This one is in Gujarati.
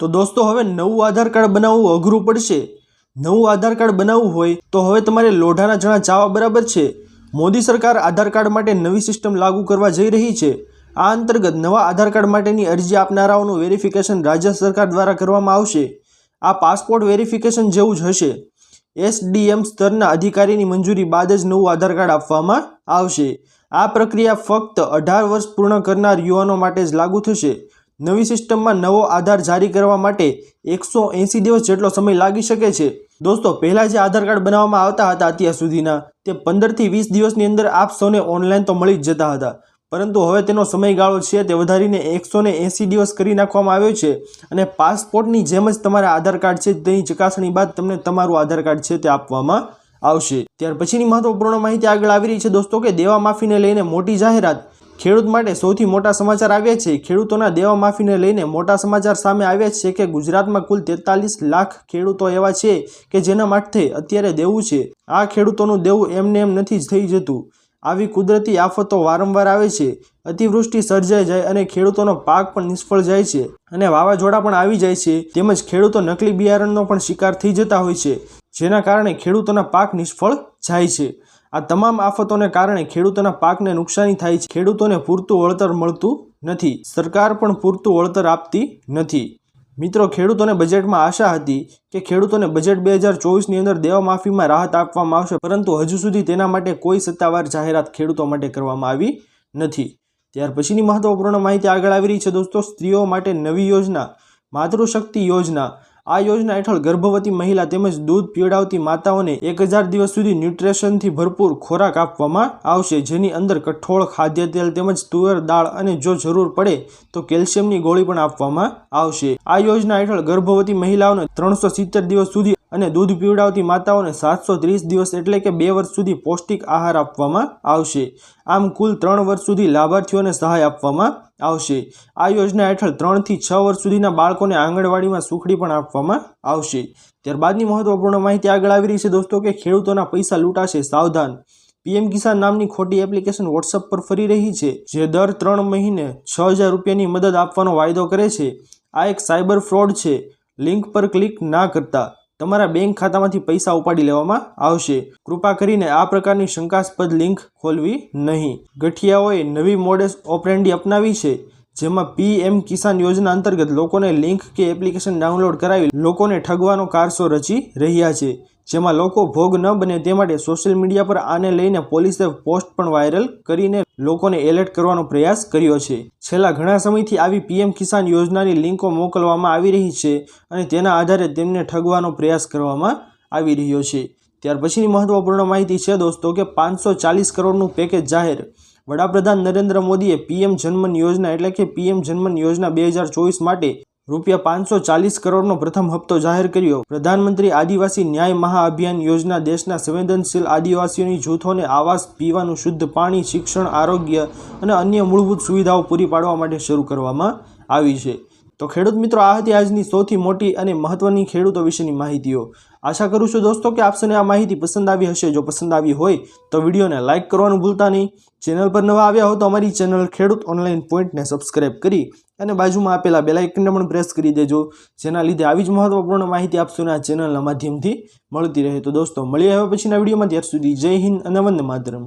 તો દોસ્તો, હવે નવું આધાર કાર્ડ બનાવવું અઘરું પડશે. નવું આધાર કાર્ડ બનાવવું હોય તો હવે તમારે લોઢાના જણા ચાવા બરાબર છે. મોદી સરકાર આધાર કાર્ડ માટે નવી સિસ્ટમ લાગુ કરવા જઈ રહી છે. આ અંતર્ગત નવા આધાર કાર્ડ માટેની અરજી આપનારાઓનું વેરિફિકેશન રાજ્ય સરકાર દ્વારા કરવામાં આવશે. આ પાસપોર્ટ વેરિફિકેશન જેવું જ હશે. એસડીએમ સ્તરના અધિકારીની મંજૂરી બાદ જ નવું આધાર કાર્ડ આપવામાં આવશે. આ પ્રક્રિયા ફક્ત અઢાર વર્ષ પૂર્ણ કરનાર યુવાનો માટે જ લાગુ થશે. નવી સિસ્ટમમાં નવો આધાર જારી કરવા માટે એકસો એંસી દિવસ જેટલો સમય લાગી શકે છે. દોસ્તો, પહેલાં જે આધાર કાર્ડ બનાવવામાં આવતા હતા અત્યાર સુધીના, તે પંદરથી વીસ દિવસની અંદર આપ સૌને ઓનલાઈન તો મળી જ જતા હતા. પરંતુ હવે તેનો સમયગાળો છે, તે વધારીને એકસો ને એંસી દિવસ કરી નાખવામાં આવ્યો છે અને પાસપોર્ટની જેમ જ તમારા આધાર કાર્ડ છે તેની ચકાસણી બાદ તમને તમારું આધાર કાર્ડ છે તે આપવામાં આવશે. ત્યાર પછીની મહત્વપૂર્ણ માહિતી આગળ આવી રહી છે દોસ્તો કે દેવા માફીને લઈને મોટી જાહેરાત ખેડૂત માટે સૌથી મોટા સમાચાર આવ્યા છે. ખેડૂતોના દેવા માફીને લઈને મોટા સમાચાર સામે આવ્યા છે કે ગુજરાતમાં કુલ તેતાલીસ લાખ ખેડૂતો એવા છે કે જેના માટે અત્યારે દેવું છે. આ ખેડૂતોનું દેવું એમને એમ નથી થઈ જતું. આવી કુદરતી આફતો વારંવાર આવે છે. અતિવૃષ્ટિ સર્જાઈ જાય અને ખેડૂતોનો પાક પણ નિષ્ફળ જાય છે અને વાવાઝોડા પણ આવી જાય છે. તેમજ ખેડૂતો નકલી બિયારણનો પણ શિકાર થઈ જતા હોય છે. જેના કારણે ખેડૂતોના પાક નિષ્ફળ જાય છે. આ તમામ આફતોને કારણે ખેડૂતોના પાકને નુકસાની થાય છે. ખેડૂતોને પૂરતું વળતર મળતું નથી. સરકાર પણ પૂરતું વળતર આપતી નથી. મિત્રો, ખેડૂતોને બજેટમાં આશા હતી કે ખેડૂતોને બજેટ બે હજાર ચોવીસની અંદર દેવા માફીમાં રાહત આપવામાં આવશે, પરંતુ હજુ સુધી તેના માટે કોઈ સત્તાવાર જાહેરાત ખેડૂતો માટે કરવામાં આવી નથી. ત્યાર પછીની મહત્વપૂર્ણ માહિતી આગળ આવી રહી છે દોસ્તો, સ્ત્રીઓ માટે નવી યોજના, માતૃશક્તિ યોજના આ યોજના હેઠળ ગર્ભવતી મહિલા તેમજ દૂધ પીવડાવતી માતાઓને એક હજાર દિવસ સુધી ન્યુટ્રેશનથી ભરપૂર ખોરાક આપવામાં આવશે. જેની અંદર કઠોળ ખાદ્ય તેલ તેમજ તુવેર, દાળ અને જો જરૂર પડે તો કેલ્શિયમની ગોળી પણ આપવામાં આવશે. આ યોજના હેઠળ ગર્ભવતી મહિલાઓને ત્રણસો સિત્તેર દિવસ સુધી અને દૂધ પીવડાવતી માતાઓને સાતસો ત્રીસ દિવસ એટલે કે બે વર્ષ સુધી પૌષ્ટિક આહાર આપવામાં આવશે. આમ કુલ ત્રણ વર્ષ સુધી લાભાર્થીઓને સહાય આપવામાં આવશે. આ યોજના હેઠળ ત્રણથી છ વર્ષ સુધીના બાળકોને આંગણવાડીમાં સુખડી પણ આપવામાં આવશે. ત્યારબાદની મહત્વપૂર્ણ માહિતી આગળ આવી રહી છે દોસ્તો કે ખેડૂતોના પૈસા લૂંટાશે સાવધાન. પીએમ કિસાન નામની ખોટી એપ્લિકેશન વોટ્સઅપ પર ફરી રહી છે, જે દર ત્રણ મહિને છ હજાર રૂપિયાની મદદ આપવાનો વાયદો કરે છે. આ એક સાયબર ફ્રોડ છે. લિંક પર ક્લિક ના કરતા. તમારા બેંક ખાતામાંથી પૈસા ઉપાડી લેવામાં આવશે. કૃપા કરીને આ પ્રકારની શંકાસ્પદ લિંક ખોલવી નહીં. ગઠિયાઓએ નવી મોડેસ ઓપરેન્ડી અપનાવી છે, જેમાં પીએમ કિસાન યોજના અંતર્ગત લોકોને લિંક કે એપ્લિકેશન ડાઉનલોડ કરાવી લોકોને ઠગવાનો કારસો રચી રહ્યા છે, જેમાં લોકો ભોગ ન બને તે માટે સોશિયલ મીડિયા પર આને લઈને પોલીસે પોસ્ટ પણ વાયરલ કરીને લોકોને એલર્ટ કરવાનો પ્રયાસ કર્યો છે. છેલ્લા ઘણા સમયથી આવી પીએમ કિસાન યોજનાની લિંકો મોકલવામાં આવી રહી છે અને તેના આધારે તેમને ઠગવાનો પ્રયાસ કરવામાં આવી રહ્યો છે. ત્યાર પછીની મહત્વપૂર્ણ માહિતી છે દોસ્તો કે પાંચસો ચાલીસ કરોડનું પેકેજ જાહેર. વડાપ્રધાન નરેન્દ્ર મોદીએ પીએમ જનમન યોજના એટલે કે પીએમ જનમન યોજના બે હજાર ચોવીસ માટે રૂપિયા પાંચસો ચાલીસ કરોડનો પ્રથમ હપ્તો જાહેર કર્યો. પ્રધાનમંત્રી આદિવાસી ન્યાય મહાઅભિયાન યોજના દેશના સંવેદનશીલ આદિવાસીઓની જૂથોને આવાસ, પીવાનું શુદ્ધ પાણી, શિક્ષણ, આરોગ્ય અને અન્ય મૂળભૂત સુવિધાઓ પૂરી પાડવા માટે શરૂ કરવામાં આવી છે. તો ખેડૂત મિત્રો, આ હતી આજની સૌથી મોટી અને મહત્વની ખેડૂતો વિશેની માહિતીઓ. આશા કરું છું દોસ્તો કે આપસને આ માહિતી પસંદ આવી હશે. જો પસંદ આવી હોય તો વિડીયોને લાઇક કરવાનું ભૂલતા નહીં. ચેનલ પર નવા આવ્યા હો તો અમારી ચેનલ ખેડૂત ઓનલાઈન પોઈન્ટને સબસ્ક્રાઇબ કરી અને બાજુમાં આપેલા બેલાઇકનને પણ પ્રેસ કરી દેજો. જેના લીધે આવી જ મહત્વપૂર્ણ માહિતી આપશોને આ ચેનલના માધ્યમથી મળતી રહે. તો દોસ્તો, મળીએ હવે પછીના વિડીયોમાં. ત્યાર સુધી જય હિન્દ અને વંદે માતરમ.